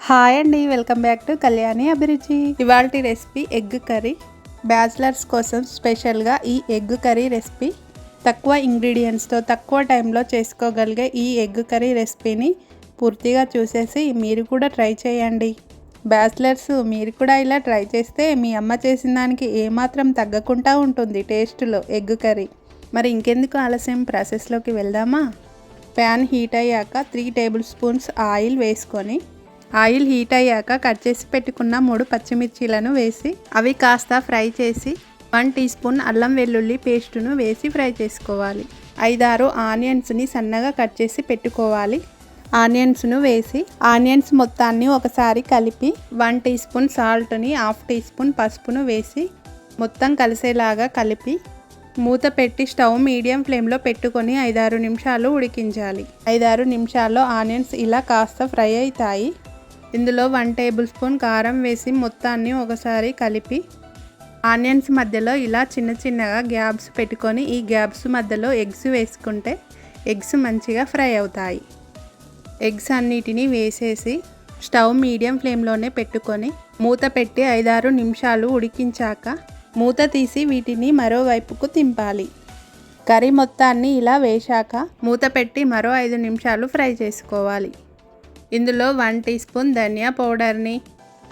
Hi అండి welcome back to Kalyani అభిరుచి. ఇవాళ రెసిపీ ఎగ్ కర్రీ. బ్యాచిలర్స్ కోసం స్పెషల్గా ఈ ఎగ్ కర్రీ రెసిపీ. తక్కువ ఇంగ్రీడియంట్స్తో తక్కువ టైంలో చేసుకోగలిగే ఈ ఎగ్ కర్రీ రెసిపీని పూర్తిగా చూసేసి మీరు కూడా ట్రై చేయండి. బ్యాచిలర్స్ మీరు కూడా ఇలా ట్రై చేస్తే మీ అమ్మ చేసిన దానికి ఏమాత్రం తగ్గకుండా ఉంటుంది టేస్ట్లో ఎగ్ కర్రీ. మరి ఇంకెందుకు ఆలస్యం? ప్రాసెస్లోకి వెళ్దామా? ప్యాన్ హీట్ అయ్యాక త్రీ టేబుల్ స్పూన్స్ ఆయిల్ వేసుకొని ఆయిల్ హీట్ అయ్యాక కట్ చేసి పెట్టుకున్న మూడు పచ్చిమిర్చీలను వేసి అవి కాస్త ఫ్రై చేసి వన్ టీ స్పూన్ అల్లం వెల్లుల్లి పేస్టును వేసి ఫ్రై చేసుకోవాలి. ఐదారు ఆనియన్స్ని సన్నగా కట్ చేసి పెట్టుకోవాలి. ఆనియన్స్ను వేసి ఆనియన్స్ మొత్తాన్ని ఒకసారి కలిపి వన్ టీ స్పూన్ సాల్ట్ని హాఫ్ టీ స్పూన్ పసుపును వేసి మొత్తం కలిసేలాగా కలిపి మూత పెట్టి స్టవ్ మీడియం ఫ్లేమ్లో పెట్టుకొని ఐదారు నిమిషాలు ఉడికించాలి. ఐదారు నిమిషాల్లో ఆనియన్స్ ఇలా కాస్త ఫ్రై అవుతాయి. ఇందులో వన్ టేబుల్ స్పూన్ కారం వేసి మొత్తాన్ని ఒకసారి కలిపి ఆనియన్స్ మధ్యలో ఇలా చిన్న చిన్నగా గ్యాప్స్ పెట్టుకొని ఈ గ్యాప్స్ మధ్యలో ఎగ్స్ వేసుకుంటే ఎగ్స్ మంచిగా ఫ్రై అవుతాయి. ఎగ్స్ అన్నిటినీ వేసేసి స్టవ్ మీడియం ఫ్లేమ్లోనే పెట్టుకొని మూత పెట్టి ఐదారు నిమిషాలు ఉడికించాక మూత తీసి వీటిని మరోవైపుకు తింపాలి. కర్రీ మొత్తాన్ని ఇలా వేశాక మూత పెట్టి మరో ఐదు నిమిషాలు ఫ్రై చేసుకోవాలి. ఇందులో వన్ టీ స్పూన్ ధనియా పౌడర్ని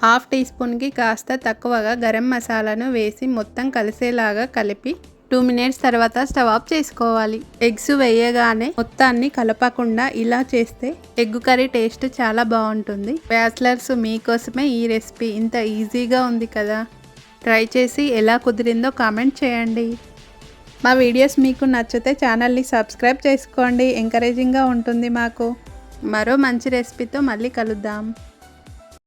హాఫ్ టీ స్పూన్కి కాస్త తక్కువగా గరం మసాలాను వేసి మొత్తం కలిసేలాగా కలిపి టూ మినిట్స్ తర్వాత స్టవ్ ఆఫ్ చేసుకోవాలి. ఎగ్స్ వేయగానే మొత్తాన్ని కలపకుండా ఇలా చేస్తే ఎగ్ కర్రీ టేస్ట్ చాలా బాగుంటుంది. బ్యాచిలర్స్ మీకోసమే ఈ రెసిపీ ఇంత ఈజీగా ఉంది కదా? ట్రై చేసి ఎలా కుదిరిందో కామెంట్ చేయండి. మా వీడియోస్ మీకు నచ్చితే ఛానల్ని సబ్స్క్రైబ్ చేసుకోండి. ఎంకరేజింగ్గా ఉంటుంది మాకు. మరో మంచి రెసిపీతో మళ్ళీ కలుద్దాం.